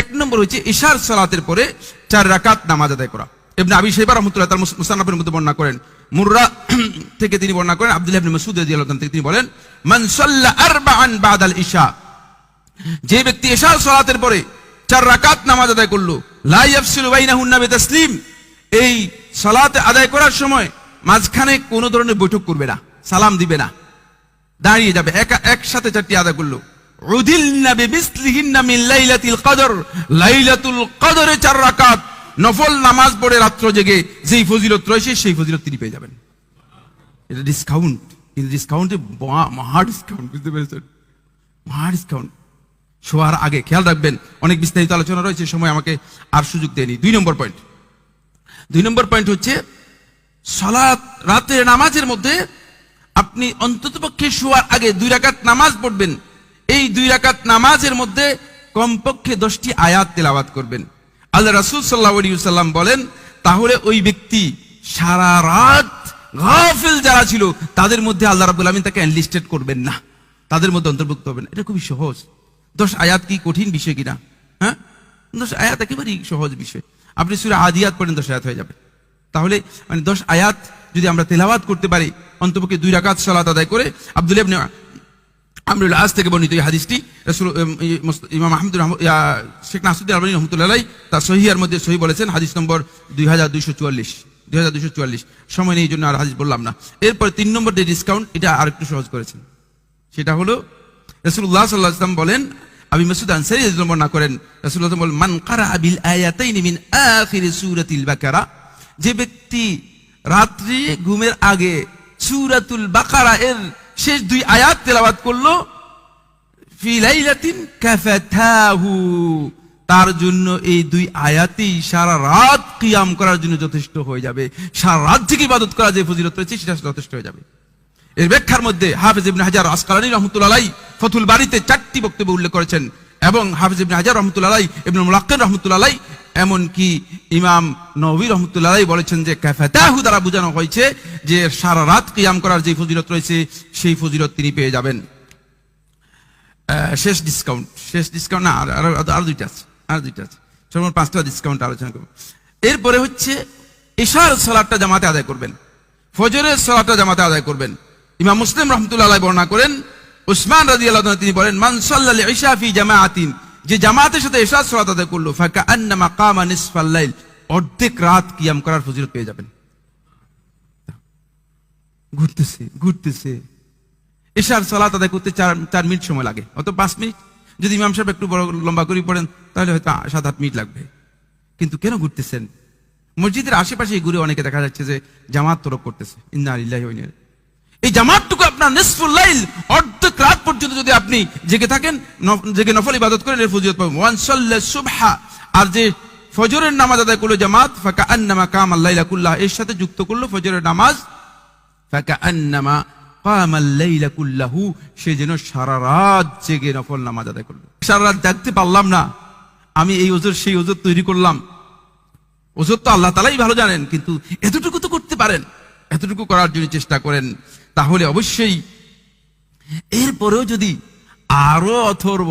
এক নম্বর হচ্ছে ইশার সালাতের পরে চার রাকাত নামাজ আদায় করা। ইবনে আবি শাইবা রাহমাতুল্লাহ তার মুসান্নাফের মধ্যে বর্ণনা করেন। মুররা থেকে তিনি বর্ণনা করেন, আব্দুল্লাহ ইবনে মাসউদ রাদিয়াল্লাহু থেকে তিনি বলেন, মান সাল্লা আরবাআন বাদাল ইশা। যে ব্যক্তি এশা সালাতের পরে চার রাকাত নামাজ আদায় করল, লা ইয়াফসিলু বাইনাহুন্না বিতাসলিম। এই সালাত আদায় করার সময় মাঝখানে কোনো ধরনের বৈঠক করবে না, সালাম দিবে না। দাঁড়িয়ে যাবে, একা একসাথে চারটি আদায় করল। লাইলাতিল চার রাকাত। নামাজ পড়ে রাত্র জেগে যেই ফজিলত রয়েছে সেই ফজিলত তিনি পেয়ে যাবেন। এটা ডিসকাউন্টে মহা ডিসকাউন্ট বুঝতে পেরেছেন? মহা ডিসকাউন্ট শোয়ার আগে খেয়াল রাখবেন, অনেক বিস্তারিত আলোচনা রয়েছে, সময় আমাকে আর সুযোগ দেয়নি। দুই নম্বর পয়েন্ট দুই নম্বর পয়েন্ট হচ্ছে, সালাত রাতের নামাজের মধ্যে আপনি অন্ততপক্ষে শোয়ার আগে দুই রাকাত নামাজ পড়বেন এই দুই রাকাত নামাজের মধ্যে কমপক্ষে দশটি আয়াত তেলাওয়াত করবেন। আল্লাহ রাসূল আলাইহি বলেন, তাহলে ওই ব্যক্তি সারা রাত গাফিল যারা ছিল, তাদের মধ্যে আল্লাহ রাব্বুল আমিন তাকে এনলিস্টেড করবেন না। তাদের মধ্যে অন্তর্ভুক্ত হবেন এটা খুবই সহজ। দশ আয়াত কি কঠিন বিষয় কিনা? হ্যাঁ? দশ আয়াত একেবারেই সহজ বিষয়। আপনি সুরা আদিয়াত পড়েন, দশ আয়াত হয়ে যাবে। তাহলে মানে দশ আয়াত যদি আমরা তেলাওয়াত করতে পারি, অন্তপক্ষে দুই রাকাত সালাত আদায় করে, আব্দুল আমরুল আজ থেকে বর্ণিত এই হাদিসটি রাসূল ইমাম আহমদুর শেখ নাসুদ্দিন আলমানী রহমতুল্লাহ তার সহিয়ার মধ্যে সহি বলেছেন হাদিস নম্বর দুই হাজার দুইশো চুয়াল্লিশ। দুই হাজার দুইশো চুয়াল্লিশ। সময় নেই জন্য আর হাদিস বললাম না। এরপরে তিন নম্বর যে ডিসকাউন্ট এটা আর একটু সহজ করেছেন। সেটা হলো রসুল্লাহ সাল্লাহ ইসলাম বলেন, আবি মাসুদ আনসারি বর্ণনা করেন, রাসূলুল্লাহ বলেন, মান কারা বিল আয়াতাইনি মিন আখির সূরাতিল বাকারা? যে ব্যক্তি রাত্রি ঘুমের আগে সুরাতুল বাকারা এর শেষ দুই আয়াত তেলাওয়াত করল, ফি লাইলাতিন কাফাতাহু। তার জন্য এই দুই আয়াতেই সারা রাত কিয়াম করার জন্য যথেষ্ট হয়ে যাবে। সারা রাত থেকে ইবাদত করা যে ফজিলত রয়েছে, সেটা যথেষ্ট হয়ে যাবে। এর ব্যাখ্যার মধ্যে হাফেজ ইবনে হাজার আসকালানি রহমতুল্লাহ ফতুল বাড়িতে চারটি বক্তব্য উল্লেখ করেছেন এবং হাফেজ ইবনে হাজার রহমতুল্লাহ আলাই ইবনে মুলাক্কান রহমতুল্লাহ এমনকি ইমাম নবী রহমতুল্লাহ বলেছেন যে কাফাতাহু দ্বারা বোঝানো হয়েছে যে সারা রাত কিয়াম করার যে ফজিলত রয়েছে, সেই ফজিলত তিনি পেয়ে যাবেন। শেষ ডিসকাউন্ট শেষ ডিসকাউন্ট না, আর, আরও দুইটা আছে, আর দুইটা আছে। সর্বমোট পাঁচটা ডিসকাউন্ট আলোচনা করব। এরপরে হচ্ছে এশার সালাদটা জামাতে আদায় করবেন। ফজরের সালাদটা জামাতে আদায় করবেন। ইমাম মুসলিম রহমতুল্লাহ বর্ণনা করেন, উসমান রাজি আল্লাহ তিনি বলেন মানসাল্লাল ইশা ফি জামাআতিন যে জামাতের সাথে এশার সালাত আদায় করল ফাকা আন্নামা কামা নিসফাল লাইল, অর্ধেক রাত কিয়াম করার ফজিলত পেয়ে যাবেন। ঘুরতেছে ঘুরতেছে। এশার সালাত আদায় করতে চার চার মিনিট সময় লাগে, অত পাঁচ মিনিট। যদি ইমাম সাহেব একটু বড়, লম্বা করে পড়েন, তাহলে হয়তো সাত, আট মিনিট লাগবে। কিন্তু কেন ঘুরতেছেন? মসজিদের আশেপাশে ঘুরে অনেকে দেখা যাচ্ছে যে জামাত তরক করতেছে। ইন্না আলিল্লাহি। এই জামাতটুকু আপনার নিসফুল লাইল, অর্ধেক রাত পর্যন্ত যদি আপনি জেগে থাকেন জেগে নফল ইবাদত করেন, এর ফজিলত পাবেন। ওয়ান সাল্লা সুবহা, আর যে ফজরের নামাজ আদায় করল জামাত ফাকা আন্নামা কাম আল্লাইলা কুল্লাহ, এর সাথে যুক্ত করল ফজরের নামাজ, ফাকাআন্নামা কামাল লাইলা কুল্লাহু, সে যেন সারা রাত জেগে নফল নামাজ আদায় করল। সারা রাত জাগতে পারলাম না, আমি এই ওজোর, সেই ওজোর তৈরি করলাম। ওজোর তো আল্লাহ তালাই ভালো জানেন, কিন্তু এতটুকু তো করতে পারেন। এতটুকু করার জন্য চেষ্টা করেন, তাহলে অবশ্যই এরপরেও যদি আরও অথর্ব,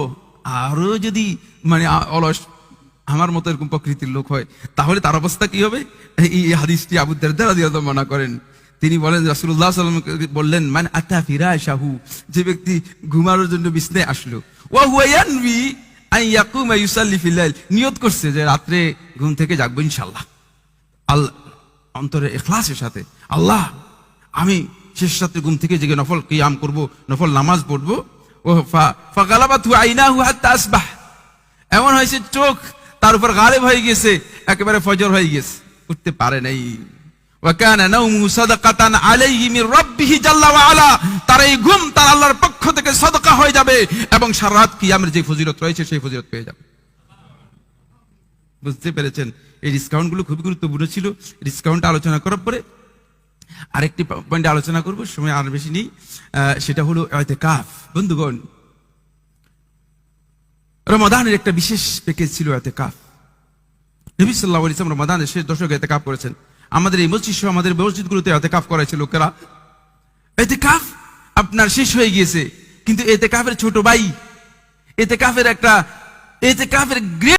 আরও যদি মানে অলস, আমার মতো এরকম প্রকৃতির লোক হয়, তাহলে তার অবস্থা কি হবে? এই হাদিসটি আবু দারদা রাদিয়াল্লাহু মনে করেন। তিনি বলেন আলাইহি ওয়াসাল্লাম বললেন, মান আতা ফিরাশাহু যে ব্যক্তি ঘুমানোর জন্য বিছনায় আসলো। ওয়া আন ইয়াকুমা ইউসাল্লি ফিল লাইল নিয়ত করছে যে রাত্রে ঘুম থেকে জাগবো ইনশাআল্লাহ। আল্লাহ অন্তরে এখলাসের সাথে। আল্লাহ, আমি শেষ রাত্রে ঘুম থেকে জেগে নফল কিয়াম করব, নফল নামাজ পড়ব। এমন হয়েছে চোখ তার উপর গালেব হয়ে গেছে একেবারে ফজর হয়ে গেছে উঠতে পারে নাই। ওয়াকানা মির জাল্লা তার আল্লাহর পক্ষ থেকে সাদাকা হয়ে যাবে এবং সারা রাত কিয়ামের যে ফজিলত রয়েছে, সেই ফজিলত পেয়ে যাবে। বুঝতে পেরেছেন? এই ডিসকাউন্টগুলো খুবই গুরুত্বপূর্ণ ছিল। ডিসকাউন্ট আলোচনা করার পরে আরেকটি পয়েন্টে আলোচনা করব, সময় আর বেশি নেই। সেটা হলো কাফ বন্ধুগণ, রমাদানের একটা বিশেষ প্যাকেজ ছিল কাফ নবী সাল্লাহ ইসলাম রমাদানের শেষ দশকে এতে কাপ করেছেন। আমাদের এই মসজিদ সহ আমাদের মসজিদগুলোতে এতে কাপ করেছে লোকেরা। এতে কাফ আপনার শেষ হয়ে গিয়েছে, কিন্তু এতে কাফের ছোট ভাই এতে কাফের একটা এতে কাফের গ্রেট